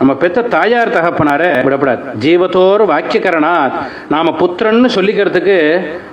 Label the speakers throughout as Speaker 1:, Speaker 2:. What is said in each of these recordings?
Speaker 1: நம்ம பெத்த தாயார் தகப்பனார விடப்படாது. ஜீவத்தோர் வாக்கியகரணாத் நாம புத்திரன்னு சொல்லிக்கிறதுக்கு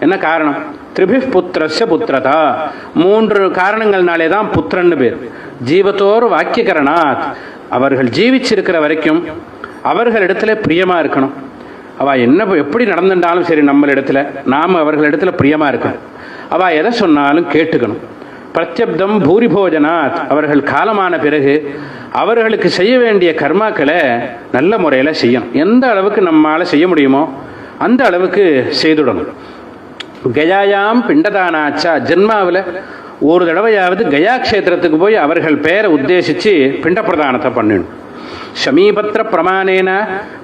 Speaker 1: என்ன காரணம்? திரிபி புத்திரஸ்ய புத்திரதா. மூன்று காரணங்கள்னாலே தான் புத்திரன்னு பேர். ஜீவத்தோர் வாக்கியகரணாத் அவர்கள் ஜீவிச்சிருக்கிற வரைக்கும் அவர்களிடத்துல பிரியமா இருக்கணும். அவ என்ன எப்படி நடந்துட்டாலும் சரி நம்மளிடத்துல அவர்கள் அவர்களிடத்துல பிரியமா இருக்கணும். அவ எதை சொன்னாலும் கேட்டுக்கணும். பிரத்யப்தம் பூரிபோஜனாத். அவர்கள் காலமான பிறகு அவர்களுக்கு செய்ய வேண்டிய கர்மாக்களை நல்ல முறையில் செய்யணும். எந்த அளவுக்கு நம்மால் செய்ய முடியுமோ அந்த அளவுக்கு செய்துடணும் கயாயாம் பிண்டதானாச்சா. ஜென்மாவில் ஒரு தடவையாவது கயா க்ஷேத்திரத்துக்கு போய் அவர்கள் பெயரை உத்தேசித்து பிண்டப்பிரதானத்தை பண்ணிடணும் ஷமீபத்திர பிரமாணேன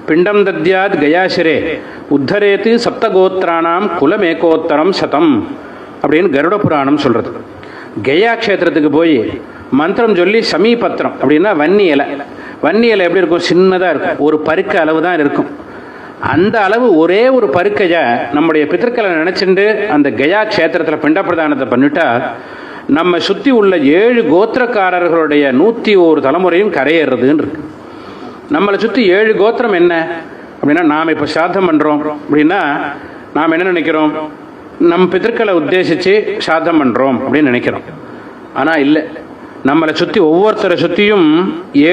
Speaker 1: பிண்டம் தத்யாத் கயாசிரே உத்தரேத்து சப்தகோத்திரானாம் குலமேகோத்தரம் சதம் அப்படின்னு கருட புராணம் சொல்கிறது கயா க்ஷேத்திரத்துக்கு போய் மந்திரம் சொல்லி சமீபத்திரம் அப்படின்னா வன்னி இலை. வன்னி இலை எப்படி இருக்கும்? சின்னதாக இருக்கும். ஒரு பருக்க அளவு தான் இருக்கும். அந்த அளவு ஒரே ஒரு பருக்கையை நம்முடைய பித்தர்களை நினச்சிண்டு அந்த கயா க்ஷேத்திரத்தில் பிண்டப்பிரதானத்தை பண்ணிட்டா நம்ம சுற்றி உள்ள ஏழு கோத்திரக்காரர்களுடைய நூற்றி ஒரு தலைமுறையும் கரையேறுறதுன்னு இருக்கு. நம்மளை சுற்றி ஏழு கோத்திரம் என்ன? அப்படின்னா நாம் இப்போ சாத்தம் பண்ணுறோம் அப்படின்னா நாம் என்ன நினைக்கிறோம்? நம் பித்தர்களை உத்தேசித்து சாதம் பண்ணுறோம் அப்படின்னு நினைக்கிறோம். ஆனால் இல்லை. நம்மளை சுற்றி ஒவ்வொருத்தரை சுற்றியும்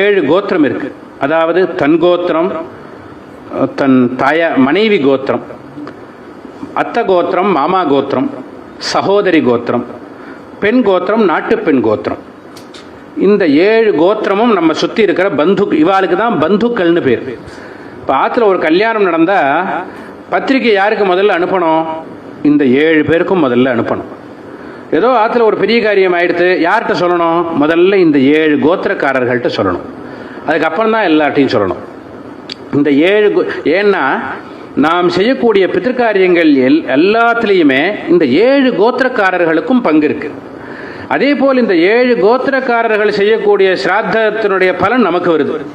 Speaker 1: ஏழு கோத்திரம் இருக்குது அதாவது தன் கோத்திரம் தன் தாய மனைவி கோத்திரம் அத்த கோத்திரம் மாமா கோத்திரம் சகோதரி கோத்திரம் பெண் கோத்திரம் நாட்டு பெண் கோத்திரம். இந்த ஏழு கோத்திரமும் நம்ம சுற்றி இருக்கிற பந்து இவாளுக்கு தான் பந்துக்கள்னு பேர். இப்போ ஆற்றுல ஒரு கல்யாணம் நடந்தால் பத்திரிக்கை யாருக்கு முதல்ல அனுப்பணும்? இந்த ஏழு பேருக்கும் முதல்ல அனுப்பணும். ஏதோ ஆற்றுல ஒரு பெரிய காரியம் ஆயிடுத்து யார்கிட்ட சொல்லணும்? முதல்ல இந்த ஏழு கோத்திரக்காரர்கள்ட்ட சொல்லணும். அதுக்கப்புறம் தான் எல்லார்ட்டையும் சொல்லணும். இந்த ஏழு கோ- ஏன்னா நாம் செய்யக்கூடிய பித்திருக்காரியங்கள் எல் எல்லாத்துலேயுமே இந்த ஏழு கோத்திரக்காரர்களுக்கும் பங்கு இருக்கு. அதே போல் இந்த ஏழு கோத்திரக்காரர்கள் செய்யக்கூடிய சிராத்தத்தினுடைய பலன் நமக்கு வருது.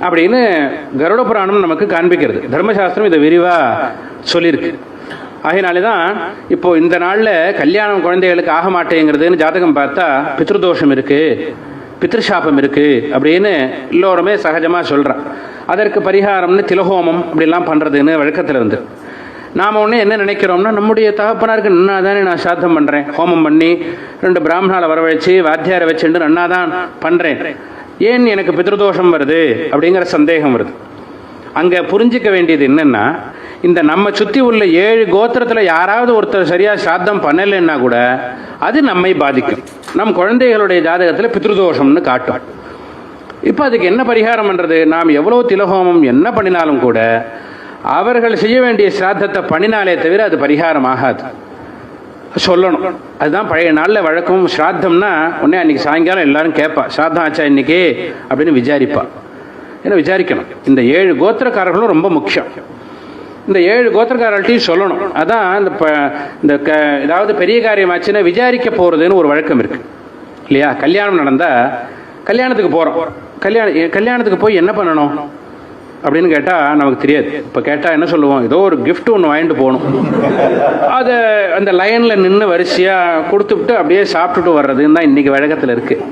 Speaker 1: அப்படின்னு கருட புராணம் நமக்கு காண்பிக்கிறது. தர்மசாஸ்திரம் இதை விரிவாக சொல்லியிருக்கு. ஆகையினாலே தான் இப்போ இந்த நாளில் கல்யாணம் குழந்தைகளுக்கு ஆக மாட்டேங்கிறதுன்னு ஜாதகம் பார்த்தா பித்ருதோஷம் இருக்கு பித்ருஷாபம் இருக்கு அப்படின்னு எல்லோருமே சகஜமாக சொல்கிறான் அதற்கு பரிகாரம்னு திலஹோமம் அப்படிலாம் பண்ணுறதுன்னு வழக்கத்தில் வந்து நாம் ஒன்று என்ன நினைக்கிறோம்னா நம்முடைய தகப்பனாருக்கு நன்னா தானே நான் சாத்தம் பண்ணுறேன் ஹோமம் பண்ணி ரெண்டு பிராமணாவை வரவழைச்சு வாத்தியாரை வச்சுட்டு நன்னா தான் பண்ணுறேன் ஏன் எனக்கு பித்ருதோஷம் வருது அப்படிங்கிற சந்தேகம் வருது. அங்கே புரிஞ்சிக்க வேண்டியது என்னென்னா இந்த நம்ம சுற்றி உள்ள ஏழு கோத்திரத்தில் யாராவது ஒருத்தர் சரியாக சாத்தம் பண்ணலைன்னா கூட அது நம்மை பாதிக்கும். நம் குழந்தைகளுடைய ஜாதகத்தில் பித்ருதோஷம்னு காட்டும். இப்போ அதுக்கு என்ன பரிகாரம் பண்ணுறது நாம் எவ்வளோ திலகோமம் என்ன பண்ணினாலும் கூட அவர்கள் செய்ய வேண்டிய சிராத்தத்தை பண்ணினாலே தவிர அது பரிகாரம் ஆகாது. சொல்லணும். அதுதான் பழைய நாளில் வழக்கம். ஸ்ராத்தம்னா உடனே அன்னைக்கு சாயங்காலம் எல்லாரும் கேட்பா ஸ்ராத்தம் ஆச்சா இன்னைக்கு? அப்படின்னு விசாரிப்பா. ஏன்னா விசாரிக்கணும். இந்த ஏழு கோத்திரக்காரர்களும் ரொம்ப முக்கியம். இந்த ஏழு கோத்திரக்காரர்கள்ட்டையும் சொல்லணும். அதான் இந்த ப இந்த க ஏதாவது பெரிய காரியம் ஆச்சுன்னா விசாரிக்க போகிறதுன்னு ஒரு வழக்கம் இருக்கு. இல்லையா? கல்யாணம் நடந்தால் கல்யாணத்துக்கு போகிறோம் கல்யாணம் கல்யாணத்துக்கு போய் என்ன பண்ணணும்? அப்படின்னு கேட்டால் நமக்கு தெரியாது. இப்போ கேட்டால் என்ன சொல்லுவோம்? ஏதோ ஒரு கிஃப்ட் ஒன்று வாங்கிட்டு போகணும். அதை அந்த லைனில் நின்று வரிசையாக கொடுத்துவிட்டு அப்படியே சாப்பிட்டுட்டு வர்றதுன்னு தான் இன்றைக்கி வழக்கத்தில் இருக்குது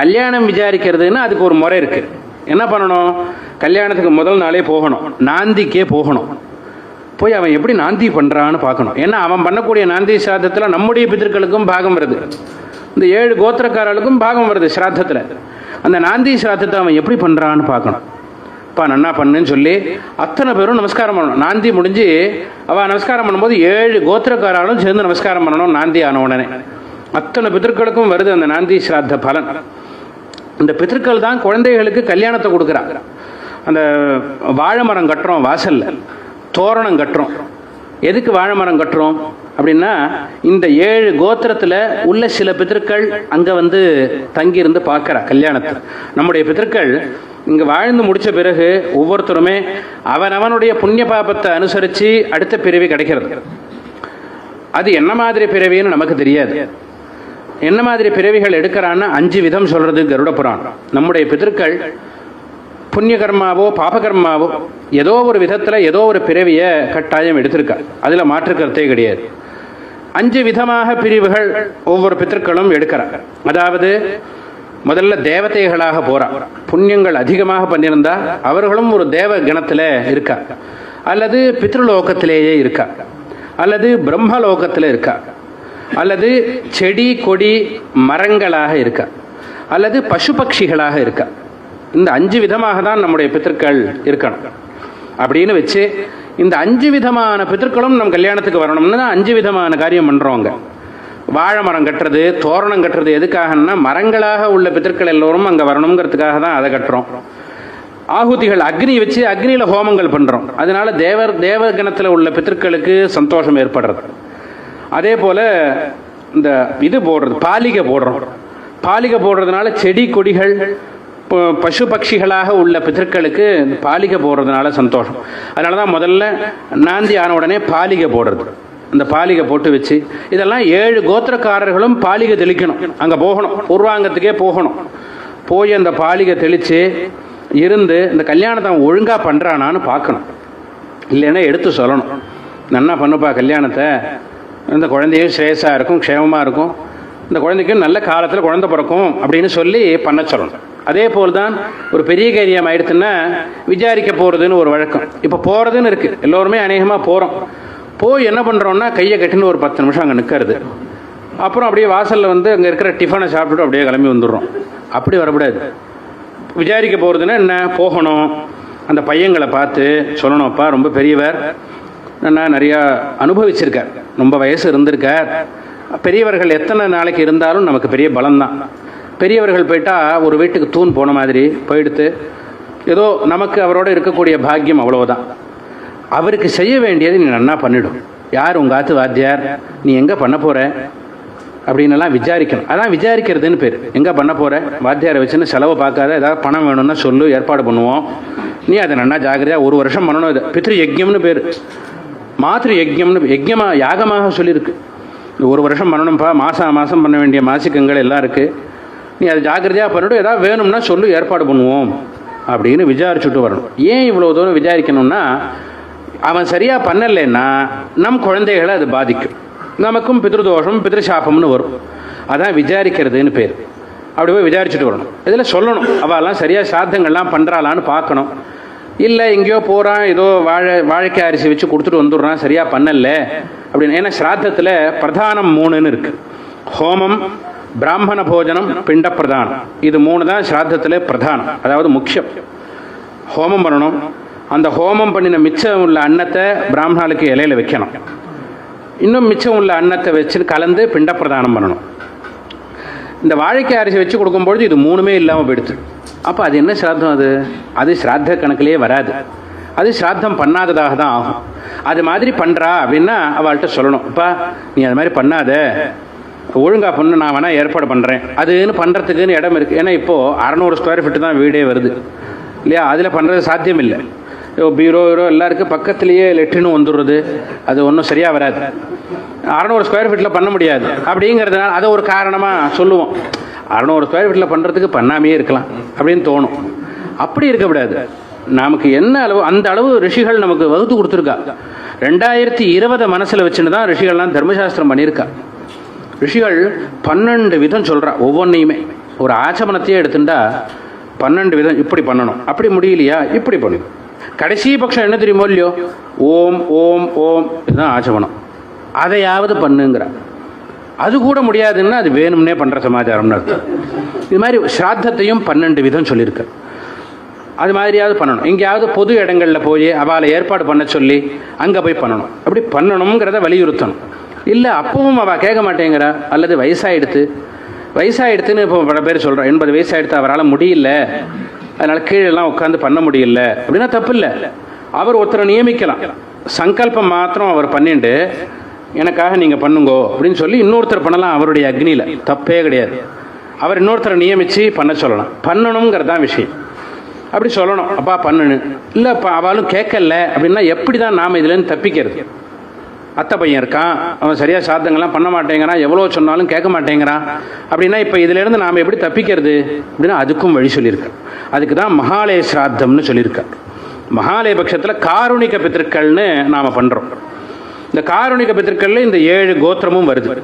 Speaker 1: கல்யாணம் விசாரிக்கிறதுன்னு அதுக்கு ஒரு முறை இருக்குது என்ன பண்ணணும்? கல்யாணத்துக்கு முதல் நாளே போகணும். நாந்திக்கே போகணும். போய் அவன் எப்படி நாந்தி பண்ணுறான்னு பார்க்கணும். ஏன்னா அவன் பண்ணக்கூடிய நாந்தி சிராதத்தில் நம்முடைய பித்திருக்களுக்கும் பாகம் வருது. இந்த ஏழு கோத்திரக்காரர்களுக்கும் பாகம் வருது ஸ்ராத்தத்தில் அந்த நாந்தி சிராத்தத்தை அவன் எப்படி பண்ணுறான்னு பார்க்கணும். அப்பா நன்னா பண்ணுன்னு சொல்லி அத்தனை பேரும் நமஸ்காரம் பண்ணணும். நாந்தி முடிஞ்சு அவள் நமஸ்காரம் பண்ணும்போது ஏழு கோத்திரக்காராலும் சேர்ந்து நமஸ்காரம் பண்ணணும் நாந்தி ஆன உடனே. அத்தனை பித்திருக்களுக்கும் வருது அந்த நாந்தி ஸ்ராத்த பலன். இந்த பித்திருக்கள் தான் குழந்தைகளுக்கு கல்யாணத்தை கொடுக்குறாங்க. அந்த வாழை மரம் கட்டுறோம் வாசல்ல. தோரணம் கட்டுறோம். எதுக்கு வாழை மரம் கட்டுறோம்? அப்படின்னா இந்த ஏழு கோத்திரத்தில் உள்ள சில பித்திருக்கள் அங்கே வந்து தங்கியிருந்து பார்க்குறா கல்யாணத்தை நம்முடைய பித்திருக்கள் இங்கே வாழ்ந்து முடிச்ச பிறகு ஒவ்வொருத்தருமே அவன் அவனுடைய புண்ணிய பாபத்தை அனுசரித்து அடுத்த பிறவி கிடைக்கிறது. அது என்ன மாதிரி பிறவின்னு நமக்கு தெரியாது. என்ன மாதிரி பிறவிகள் எடுக்கிறான்னு அஞ்சு விதம் சொல்றது கருட புராணம். நம்முடைய பிதற்கள் புண்ணிய கர்மாவோ பாபகர்மாவோ ஏதோ ஒரு விதத்தில் ஏதோ ஒரு பிறவியை கட்டாயம் எடுத்திருக்கா. அதில் மாற்று கருத்தே கிடையாது. அஞ்சு விதமாக பிரிவுகள் ஒவ்வொரு பித்தர்களும் எடுக்கிறாங்க அதாவது முதல்ல தேவதைகளாக போறா. புண்ணியங்கள் அதிகமாக பண்ணியிருந்தா அவர்களும் ஒரு தேவ கணத்தில் இருக்கா. அல்லது பித்ருலோகத்திலேயே இருக்கா. அல்லது பிரம்மலோகத்தில் இருக்கா. அல்லது செடி கொடி மரங்களாக இருக்கா? அல்லது பசு பட்சிகளாக இருக்கா? இந்த அஞ்சு விதமாக தான் நம்முடைய பித்தர்கள் இருக்கணும். அப்படின்னு வச்சு இந்த அஞ்சு விதமான பித்தர்களும் நம் கல்யாணத்துக்கு வரணும்னு தான் அஞ்சு விதமான காரியம் பண்ணுறோங்க வாழை மரம் கட்டுறது தோரணம் கட்டுறது எதுக்காகன்னா மரங்களாக உள்ள பித்தர்கள் எல்லோரும் அங்கே வரணுங்கிறதுக்காக தான் அதை கட்டுறோம். ஆகுதிகள் அக்னி வச்சு அக்னியில் ஹோமங்கள் பண்ணுறோம் அதனால தேவர் தேவகணத்தில் உள்ள பித்தர்களுக்கு சந்தோஷம் ஏற்படுறது. அதே போல் இந்த இது போடுறது பாலிகை போடுறோம். பாலிகை போடுறதுனால செடி கொடிகள் பசு பட்சிகளாக உள்ள பிதர்களுக்கு இந்த பாலிகை போடுறதுனால சந்தோஷம். அதனால தான் முதல்ல நாந்தி ஆன உடனே பாலிகை போடுறது. அந்த பாலிகை போட்டு வச்சு இதெல்லாம் ஏழு கோத்திரக்காரர்களும் பாலிகை தெளிக்கணும். அங்கே போகணும் பூர்வாங்கத்துக்கே போகணும். போய் அந்த பாலிகை தெளித்து இருந்து இந்த கல்யாணத்தை அவன் ஒழுங்காக பண்ணுறானான்னு பார்க்கணும். இல்லைன்னா எடுத்து சொல்லணும். நன்னா பண்ணுப்பா கல்யாணத்தை? இந்த குழந்தையும் ஸ்ரேயஸாக இருக்கும் க்ஷேமமாக இருக்கும். இந்த குழந்தைக்கும் நல்ல காலத்தில் குழந்தை பிறக்கும் அப்படின்னு சொல்லி பண்ண சொல்லணும். அதே போல் தான் ஒரு பெரிய காரியம் ஆயிடுச்சுன்னா விசாரிக்க போகிறதுன்னு ஒரு வழக்கம். இப்போ போகிறதுன்னு இருக்குது எல்லோருமே அநேகமாக போகிறோம் போய் என்ன பண்ணுறோன்னா கையை கட்டின்னு ஒரு பத்து நிமிஷம் அங்கே நிற்கிறது அப்புறம் அப்படியே வாசலில் வந்து அங்கே இருக்கிற டிஃபனை சாப்பிட்டுட்டு அப்படியே கிளம்பி வந்துடுறோம். அப்படி வரக்கூடாது. விசாரிக்க போகிறதுன்னா என்ன? போகணும். அந்த பையங்களை பார்த்து சொல்லணும்ப்பா ரொம்ப பெரியவர். நான் நிறையா அனுபவிச்சிருக்கார். ரொம்ப வயசு இருந்திருக்கார். பெரியவர்கள் எத்தனை நாளைக்கு இருந்தாலும் நமக்கு பெரிய பலம்தான். பெரியவர்கள் போயிட்டா ஒரு வீட்டுக்கு தூண் போன மாதிரி போயிடுத்து ஏதோ நமக்கு அவரோட இருக்கக்கூடிய பாக்கியம் அவ்வளோதான் அவருக்கு செய்ய வேண்டியது நீ நன்னா பண்ணிடும். யார் உங்கள் ஆத்து வாத்தியார்? நீ எங்கே பண்ண போகிற அப்படின்னுலாம் விசாரிக்கணும். அதான் விசாரிக்கிறதுன்னு பேர். எங்கே பண்ண போகிற வாத்தியாரை வச்சுன்னு செலவு பார்க்காத ஏதாவது பணம் வேணும்னா சொல்லு ஏற்பாடு பண்ணுவோம். நீ அதை நன்னா ஜாக்கிரதையாக ஒரு வருஷம் பண்ணணும் இது. பித்ரு யஜ்யம்னு பேர். மாத்ரு யஜ்யம்னு யஜ்யமாக யாகமாக சொல்லியிருக்கு இந்த ஒரு வருஷம் பண்ணணும்ப்பா மாதம் மாதம் பண்ண வேண்டிய மாசிக்கங்கள் எல்லாம் இருக்குது நீ அதை ஜாக்கிரதையாக பண்ணிட்டு ஏதாவது வேணும்னா சொல்லு ஏற்பாடு பண்ணுவோம் அப்படின்னு விசாரிச்சுட்டு வரணும். ஏன் இவ்வளோ தூரம் விசாரிக்கணும்னா அவன் சரியாக பண்ணலைன்னா நம் குழந்தைகளை அது பாதிக்கும். நமக்கும் பித்ருதோஷம் பித்ருசாபம்னு வரும். அதான் விசாரிக்கிறதுன்னு பேர். அப்படி போய் விசாரிச்சுட்டு வரணும். இதில் சொல்லணும். அவெல்லாம் சரியாக சாத்தங்கள்லாம் பண்ணுறாளான்னு பார்க்கணும். இல்லை எங்கேயோ போகிறான் ஏதோ வாழை வாழைக்காய் அரிசி வச்சு கொடுத்துட்டு வந்துடுறான் சரியாக பண்ணல. அப்படின்னு. ஏன்னா ஸ்ராத்தத்தில் பிரதானம் மூணுன்னு இருக்குது ஹோமம் பிராமண போஜனம் பிண்ட பிரதானம். இது மூணு தான் ஸ்ராத்தத்தில் பிரதானம் அதாவது முக்கியம். ஹோமம் பண்ணணும். அந்த ஹோமம் பண்ணின மிச்சம் உள்ள அன்னத்தை பிராமணாளுக்கு இலையில வைக்கணும். இன்னும் மிச்சம் உள்ள அன்னத்தை வச்சு கலந்து பிண்ட பிரதானம் பண்ணணும். இந்த வாழைக்காய் அரிசி வச்சு கொடுக்கும்பொழுது இது மூணுமே இல்லாமல் போயிடுது. அப்போ அது என்ன சிராத்தம் அது? அது சிராத்த கணக்கிலே வராது. அது சிராத்தம் பண்ணாததாக தான் ஆகும். அது மாதிரி பண்ணுறா அப்படின்னா அவள்கிட்ட சொல்லணும். அப்பா நீ அது மாதிரி பண்ணாத. ஒழுங்காக பண்ணு நான் வேணால் ஏற்பாடு பண்ணுறேன் அதுன்னு பண்ணுறதுக்குன்னு இடம் இருக்குது ஏன்னா இப்போது அறநூறு ஸ்கொயர் ஃபீட்டு தான் வீடே வருது. இல்லையா? அதில் பண்ணுறது சாத்தியம் இல்லை பீரோ ஹீரோ எல்லாருக்கும் பக்கத்துலேயே லெட்ரினும் வந்துடுறது. அது ஒன்றும் சரியாக வராது. அறநூறு ஸ்கொயர் ஃபீட்டில் பண்ண முடியாது. அப்படிங்கிறதுனால அதை ஒரு காரணமாக சொல்லுவோம். அறநூறு ஸ்கொயர் ஃபீட்டில் பண்ணுறதுக்கு பண்ணாமையே இருக்கலாம் அப்படின்னு தோணும். அப்படி இருக்கக்கூடாது நமக்கு என்ன அளவு அந்த அளவு ரிஷிகள் நமக்கு வகுத்து கொடுத்துருக்கா. ரெண்டாயிரத்தி இருபதை மனசில் வச்சுன்னு தான் ரிஷிகள்லாம் தர்மசாஸ்திரம் பண்ணியிருக்கா. ரிஷிகள் பன்னெண்டு விதம் சொல்கிறா ஒவ்வொன்றையுமே ஒரு ஆச்சமனத்தையே எடுத்துட்டா பன்னெண்டு விதம் இப்படி பண்ணணும். அப்படி முடியலையா? இப்படி பண்ணணும் கடைசி பட்சம் என்ன தெரியுமோ இல்லையோ? ஓம் ஓம் ஓம் இதுதான் ஆச்சமனம் அதையாவது பண்ணுங்கிற. அது கூட முடியாதுன்னா அது வேணும்னே பண்ணுற சமாச்சாரம்னு அர்த்தம். இது மாதிரி ஸ்ராத்தத்தையும் பன்னெண்டு விதம் சொல்லியிருக்கு அது மாதிரியாவது பண்ணணும். எங்கேயாவது பொது இடங்களில் போய் அவளை ஏற்பாடு பண்ண சொல்லி அங்கே போய் பண்ணணும். அப்படி பண்ணணுங்கிறத வலியுறுத்தணும். இல்லை அப்பவும் அவள் கேட்க மாட்டேங்கிறா. அல்லது வயசாயிடுத்து. வயசாயிடுத்துன்னு இப்போ பல பேர் சொல்கிறோம் எண்பது வயசாயிடுத்து அவரால் முடியல. அதனால் கீழெல்லாம் உட்காந்து பண்ண முடியல. அப்படின்னா தப்பு இல்லை அவர் ஒருத்தரை நியமிக்கலாம். சங்கல்பம் மாத்திரம் அவர் பண்ணிட்டு எனக்காக நீங்கள் பண்ணுங்கோ அப்படின்னு சொல்லி இன்னொருத்தர் பண்ணலாம் அவருடைய அக்னியில். தப்பே கிடையாது. அவர் இன்னொருத்தரை நியமித்து பண்ண சொல்லலாம். பண்ணணுங்கிறது தான் விஷயம். அப்படி சொல்லணும். அப்பா பண்ணணும் இல்லை அப்பா அவளும் கேட்கல அப்படின்னா எப்படி தான் நாம் இதுலேருந்து தப்பிக்கிறது? அத்தை பையன் இருக்கான் அவன் சரியாக சாத்தங்கள்லாம் பண்ண மாட்டேங்கிறான் எவ்வளோ சொன்னாலும் கேட்க மாட்டேங்கிறான். அப்படின்னா இப்போ இதிலேருந்து நாம் எப்படி தப்பிக்கிறது? அப்படின்னா அதுக்கும் வழி சொல்லியிருக்கேன் அதுக்கு தான் மகாலய சிராத்தம்னு சொல்லியிருக்கேன் மகாலய பட்சத்தில் காருணிக பித்திருக்கள்னு நாம் பண்ணுறோம் இந்த காருணிக பித்திருக்கல்ல இந்த ஏழு கோத்திரமும் வருது.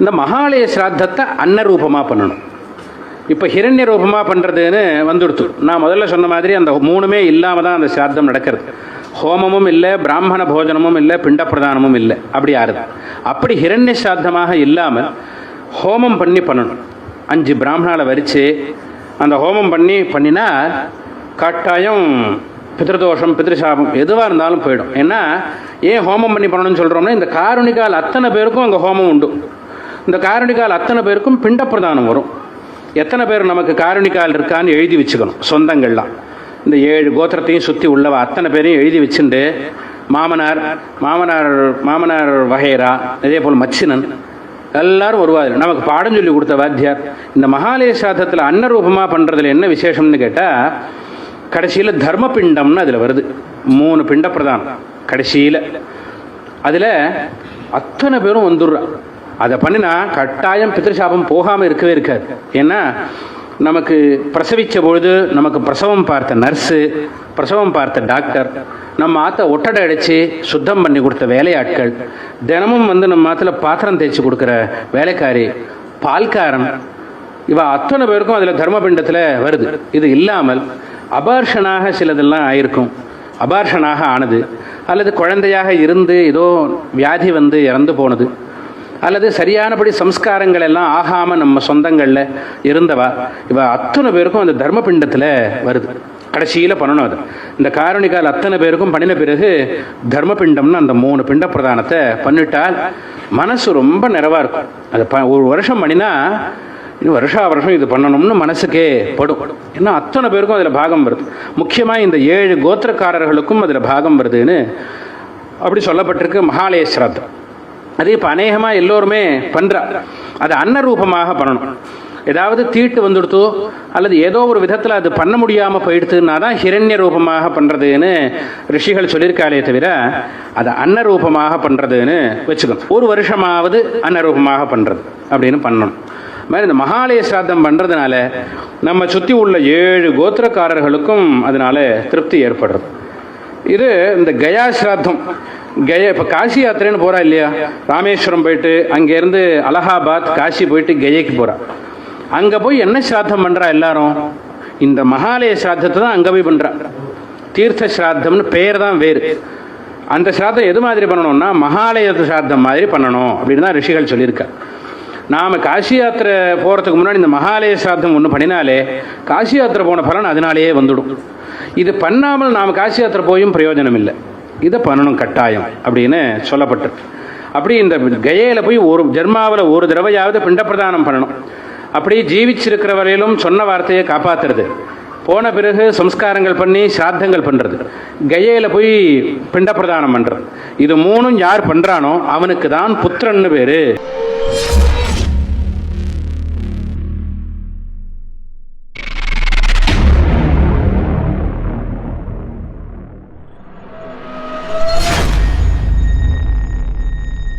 Speaker 1: இந்த மகாலய சிராத்தத்தை அன்னரூபமாக பண்ணணும். இப்போ ஹிரண்ய ரூபமாக பண்ணுறதுன்னு வந்துடுத்து. நான் முதல்ல சொன்ன மாதிரி அந்த மூணுமே இல்லாமல் தான் அந்த சிராத்தம் நடக்கிறது. ஹோமமும் இல்லை பிராமண போஜனமும் இல்லை பிண்ட பிரதானமும் இல்லை. அப்படி ஆறுது அப்படி ஹிரண்ய சாத்தமாக இல்லாமல் ஹோமம் பண்ணி பண்ணணும். அஞ்சு பிராமணாவை வரித்து அந்த ஹோமம் பண்ணி பண்ணினா கட்டாயம் பித்ருதோஷம் பித்ருசாபம் எதுவாக இருந்தாலும் போயிடும். ஏன்னா ஏன் ஹோமம் பண்ணி பண்ணணும்னு சொல்கிறோம்னா இந்த காரணிகால் அத்தனை பேருக்கும் அங்கே ஹோமம் உண்டு. இந்த காரணிகால் அத்தனை பேருக்கும் பிண்ட பிரதானம் வரும். எத்தனை பேர் நமக்கு காரணிக்கால் இருக்கான்னு எழுதி வச்சுக்கணும் சொந்தங்கள்லாம். இந்த ஏழு கோத்திரத்தையும் சுற்றி உள்ளவ அத்தனை பேரையும் எழுதி வச்சுண்டு மாமனார் மாமனார் மாமனார் வகைரா இதே போல் மச்சினன். எல்லாரும் வருவார் நமக்கு பாடம் சொல்லி கொடுத்த வாத்தியார் இந்த மகாலய சாதத்தில் அன்னரூபமாக பண்ணுறதுல என்ன விசேஷம்னு கேட்டால் கடைசியில் தர்மபிண்டம்னு அதில் வருது. மூணு பிண்ட பிரதானம். கடைசியில். அதில் அத்தனை பேரும் வந்துடுறா. அதை பண்ணினா கட்டாயம் பித்திருசாபம் போகாமல் இருக்கவே இருக்காது. ஏன்னா நமக்கு பிரசவித்த பொழுது நமக்கு பிரசவம் பார்த்த நர்ஸு பிரசவம் பார்த்த டாக்டர் நம்ம ஆற்ற ஒட்டடை அடித்து சுத்தம் பண்ணி கொடுத்த வேலையாட்கள் தினமும் வந்து நம்ம ஆற்றுல பாத்திரம் தேய்ச்சி கொடுக்குற வேலைக்காரி பால்காரன் இவ அத்தனை பேருக்கும் அதில் தர்மபிண்டத்தில் வருது. இது இல்லாமல் அபார்ஷனாக சிலதெல்லாம் ஆயிருக்கும். அபார்ஷனாக ஆனது அல்லது குழந்தையாக இருந்து ஏதோ வியாதி வந்து இறந்து போனது. அல்லது சரியானபடி சம்ஸ்காரங்கள் எல்லாம் ஆகாமல் நம்ம சொந்தங்களில் இருந்தவா? இவ அத்தனை பேருக்கும் அந்த தர்மபிண்டத்தில் வருது. கடைசியில் பண்ணணும் அது. இந்த காரணிகால் அத்தனை பேருக்கும் பண்ணின பிறகு தர்மபிண்டம்னு அந்த மூணு பிண்ட பிரதானத்தை பண்ணிட்டால் மனசு ரொம்ப நிறைவாக இருக்கும். அது ப ஒரு வருஷம் பண்ணினா இன்னும் வருஷா வருஷம் இது பண்ணணும்னு மனசுக்கே படும். ஏன்னா அத்தனை பேருக்கும் அதில் பாகம் வருது. முக்கியமாக இந்த ஏழு கோத்திரக்காரர்களுக்கும் அதில் பாகம் வருதுன்னு அப்படி சொல்லப்பட்டிருக்கு மகாலய சிராத்தம் அது இப்போ அநேகமாக எல்லோருமே பண்ணுறா அது அன்னரூபமாக பண்ணணும். ஏதாவது தீட்டு வந்துடுத்தோ அல்லது ஏதோ ஒரு விதத்தில் அது பண்ண முடியாமல் போயிடுத்துன்னா தான் ஹிரண்ய ரூபமாக பண்ணுறதுன்னு ரிஷிகள் சொல்லியிருக்காளே தவிர அது அன்னரூபமாக பண்ணுறதுன்னு வச்சுக்கணும். ஒரு வருஷமாவது அன்னரூபமாக பண்ணுறது அப்படின்னு பண்ணணும். மாதிரி இந்த மகாலய சிராத்தம் பண்ணுறதுனால நம்ம சுற்றி உள்ள ஏழு கோத்திரக்காரர்களுக்கும் அதனால திருப்தி ஏற்படுறது. இது இந்த கயா சிராத்தம் கயா இப்போ காசி யாத்திரைன்னு போகிறா இல்லையா? ராமேஸ்வரம் போயிட்டு அங்கேருந்து அலகாபாத் காசி போயிட்டு கயைக்கு போகிறா அங்கே போய் என்ன சிராத்தம் பண்ணுறா எல்லாரும்? இந்த மகாலய சிராத்தத்தை தான் அங்கே போய் பண்ணுறா தீர்த்த சிராத்தம்னு பேர் தான் வேறு. அந்த சிராத்தம் எது மாதிரி பண்ணணும்னா மகாலய சிராத்தம் மாதிரி பண்ணணும் அப்படின்னு தான் ரிஷிகள் சொல்லியிருக்கா நாம் காசி யாத்திரை போகிறதுக்கு முன்னாடி இந்த மகாலய சிராத்தம் ஒன்று பண்ணினாலே காசி யாத்திரை போன பலன் அதனாலேயே வந்துடும். இது பண்ணாமல் நாம் காசி யாத்திரை போயும் பிரயோஜனம் இல்லை இதை பண்ணணும் கட்டாயம் அப்படின்னு சொல்லப்பட்டிருக்கு. அப்படி இந்த கயையில் போய் ஒரு ஜெர்மாவில் ஒரு தடவையாவது பிண்டப்பிரதானம் பண்ணணும். அப்படி ஜீவிச்சிருக்கிற வரையிலும் சொன்ன வார்த்தையை காப்பாற்றுறது போன பிறகு சம்ஸ்காரங்கள் பண்ணி சிராத்தங்கள் பண்ணுறது கயையில் போய் பிண்டப்பிரதானம் பண்ணுறது இது மூணும் யார் பண்ணுறானோ அவனுக்கு தான் புத்திரன்னு பேர்.